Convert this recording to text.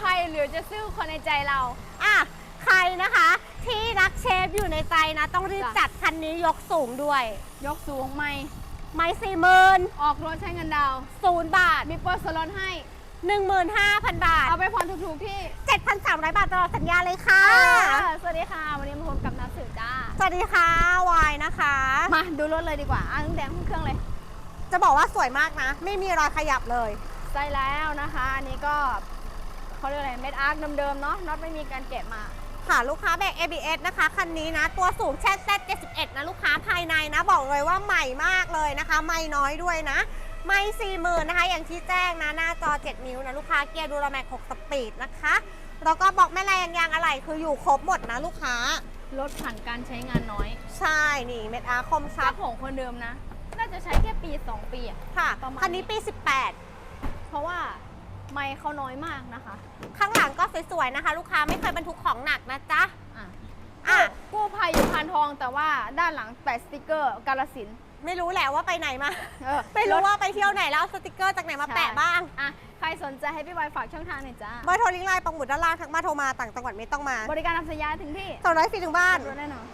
ภัยหรือจะซื้อคนในใจเรา อะใครนะคะ ที่รักเชฟอยู่ในใจนะ ต้องรีบจ้ะ จัดคันนี้ยกสูงด้วย ยกสูงไม่ ไม่สี่หมื่นออกรถใช้เงินดาวน์ศูนย์บาท มีโปรสลดให้หนึ่งหมื่นห้าพันบาท เอาไปผ่อนถูกๆที่เจ็ดพันสามร้อยบาทตลอดสัญญาเลยค่ะอ่าสวัสดีค่ะ วันนี้มาพบกับนักสืบจ้า สวัสดีค่ะวายนะคะ มาดูรถเลยดีกว่าอะตั้งแต่เครื่องเลย จะบอกว่าสวยมากนะ ไม่มีรอยขยับเลย ใช่แล้วนะคะ อันนี้ก็ เขาเรียกอะไรเม็ดอาร์คเดิมๆเนาะน็อตไม่มีการแกะมา ค่ะลูกค้าแบก ABS นะคะคันนี้นะ ตัวสูงแช่แซ71 นะลูกค้าภายในนะ บอกเลยว่าใหม่มากเลยนะคะ ไม่น้อยด้วยนะ ไม่สี่หมื่นนะคะ อย่างที่แจ้งนะ หน้าจอ 7 นิ้วนะลูกค้าเกียร์ดูโรแม็ก6สปีดนะคะ แล้วก็บอกแม่แรงยางอะไรคืออยู่ครบหมดนะลูกค้า รถผ่านการใช้งานน้อยใช่นี่เม็ดอาร์คมชัรัดบของคนเดิมนะ น่าจะใช้แค่ปี 2 ปีอะ ค่ะประมาณ คันนี้ปีเพราะว่า ไม่เขาน้อยมากนะคะ18ข้างหลังก็สวยๆนะคะ ลูกค้าไม่เคยบรรทุกของหนักนะจ๊ะอะ อะ กู้ภัยอยู่พานทองแต่ว่าด้านหลังแปะสติกเกอร์กาลสินธุ์ไม่รู้แหละว่าไปไหนมา เออไม่รู้ว่าไปเที่ยวไหนแล้วเอาสติกเกอร์จากไหนมาแปะบ้าง อะ ใครสนใจให้พี่บอยฝากช่องทางหน่อยจ้าเบอร์โทรลิงก์ไลน์ปังหมุดด้านล่างทักมาโทรมาต่างจังหวัดไม่ต้องมาบริการนำสัญญาถึงที่สองร้อยฟรีถึงบ้านรถแน่นอนแจ้ว